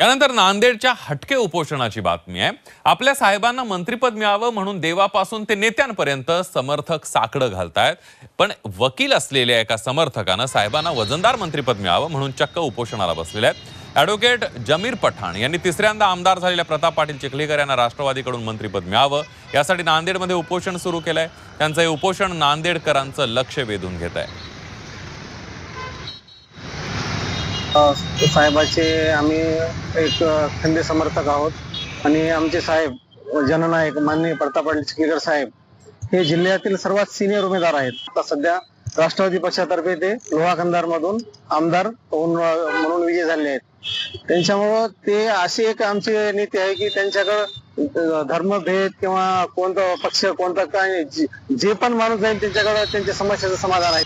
यानंतर नांदेडच्या हटके उपोषणाची बातमी आहे. आपल्या साहेबांना मंत्रीपद मिळावं म्हणून देवापासून ते नेत्यांपर्यंत समर्थक साकडं घालतायत. पण वकील असलेल्या एका समर्थकानं साहेबांना वजनदार मंत्रीपद मिळावं म्हणून चक्क उपोषणाला बसलेले आहेत. ॲडव्होकेट जमीर पठाण यांनी तिसऱ्यांदा आमदार झालेल्या प्रताप पाटील चिखलीकर यांना राष्ट्रवादीकडून मंत्रीपद मिळावं. यासाठी नांदेडमध्ये उपोषण सुरू केलंय. त्यांचं हे उपोषण नांदेडकरांचं लक्ष वेधून घेत आहे साहेबाचे आम्ही एक खंदे समर्थक आहोत. आणि आमचे साहेब जननायक माननीय प्रताप चिखलीकर साहेब हे जिल्ह्यातील सर्वात सिनियर उमेदवार आहेत. आता सध्या राष्ट्रवादी पक्षातर्फे ते लोहा कंधार मधून आमदार होऊन म्हणून विजय झाले आहेत. त्यांच्यामुळं ते असे एक आमचे नेते आहे की त्यांच्याकडं धर्मभेद किंवा कोणता पक्ष कोणता काय जे जे पण माणूस जाईल त्यांच्याकडं त्यांच्या समस्याचं समाधान आहे.